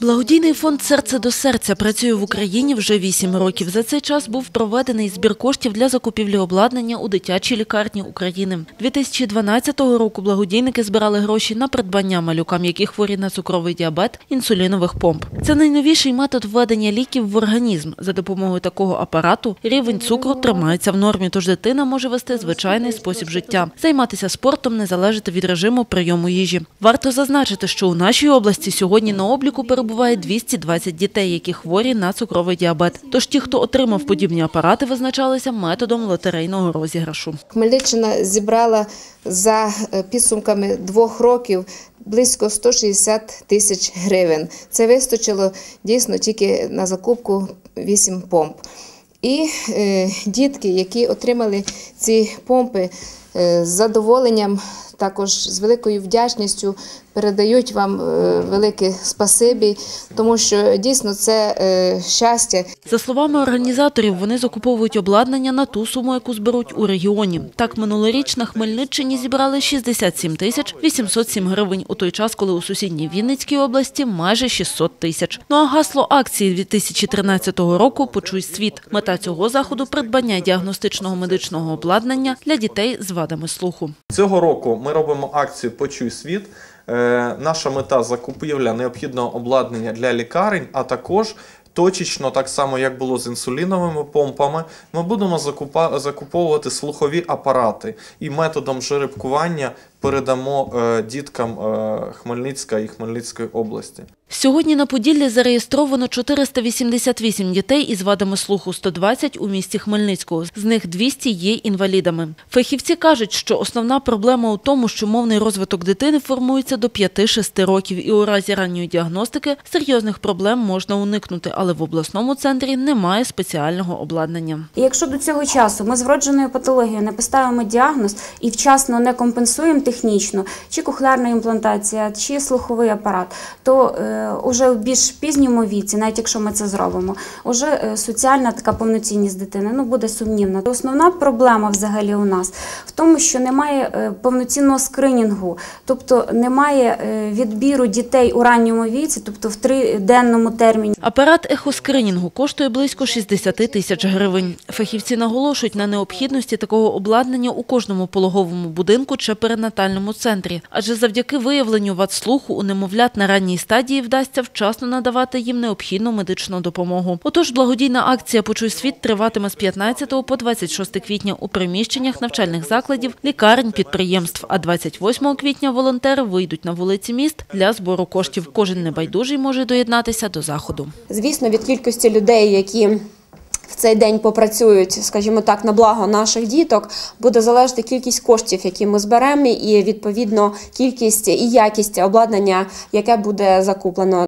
Благодійний фонд Серце до серця працює в Україні вже вісім років. За цей час був проведений збір коштів для закупівлі обладнання у дитячій лікарні України. 2012 року благодійники збирали гроші на придбання малюкам, які хворі на цукровий діабет, інсулінових помп. Це найновіший метод введення ліків в організм. За допомогою такого апарату рівень цукру тримається в нормі, тож дитина може вести звичайний спосіб життя. Займатися спортом не залежати від режиму прийому їжі. Варто зазначити, що у нашій області сьогодні на обліку перебуває 220 дітей, які хворі на цукровий діабет. Тож ті, хто отримав подібні апарати, визначалися методом лотерейного розіграшу. Хмельниччина зібрала за е, підсумками двох років близько 160 тисяч гривень. Це вистачило дійсно тільки на закупку 8 помп. І е, дітки, які отримали ці помпи з задоволенням, також з великою вдячністю передають вам е, велике спасибі, тому що дійсно це е, щастя За словами організаторів, вони закуповують обладнання на ту суму, яку зберуть у регіоні. Так, минулоріч на Хмельниччині зібрали 67 тисяч 807 гривень, у той час, коли у сусідній Вінницькій області майже 600 тисяч. Ну а гасло акції 2013 року «Почуй світ». Мета цього заходу – придбання діагностичного медичного обладнання для дітей з вадами слуху. Цього року ми робимо акцію Почуй світ. Е, Наша мета закупівля необхідного обладнання для лікарень, а також точечно, так само як було з інсуліновими помпами, ми будемо закуповувати слухові апарати і методом жеребкування передамо е, діткам е, Хмельницька і Хмельницької області. Сьогодні на Поділлі зареєстровано 488 дітей із вадами слуху, 120 у місті Хмельницького. З них 200 є інвалідами. Фахівці кажуть, що основна проблема у тому, що мовний розвиток дитини формується до 5-6 років, і у разі ранньої діагностики серйозних проблем можна уникнути, але в обласному центрі немає спеціального обладнання. Якщо до цього часу ми з вродженою патологією не поставимо діагноз і вчасно не компенсуємо технічно, чи кохлеарна імплантація, чи слуховий апарат, то е, уже в більш пізньому віці, навіть якщо ми це зробимо, уже е, соціальна така повноцінність дитини ну, буде сумнівна. Основна проблема взагалі у нас в тому, що немає е, повноцінного скринінгу, тобто немає е, відбіру дітей у ранньому віці, тобто в триденному терміні. Апарат ехоскринінгу коштує близько 60 тисяч гривень. Фахівці наголошують на необхідності такого обладнання у кожному пологовому будинку чи перинатальному центрі, адже завдяки виявленню вад слуху у немовлят на ранній стадії вдасться вчасно надавати їм необхідну медичну допомогу. Отож, благодійна акція «Почуй світ» триватиме з 15 по 26 квітня у приміщеннях навчальних закладів, лікарень, підприємств. А 28 квітня волонтери вийдуть на вулиці міст для збору коштів. Кожен небайдужий може доєднатися до заходу. Звісно, від кількості людей, які в цей день попрацюють, скажімо так, на благо наших діток, буде залежати кількість коштів, які ми зберемо, і відповідно кількість і якість обладнання, яке буде закуплено.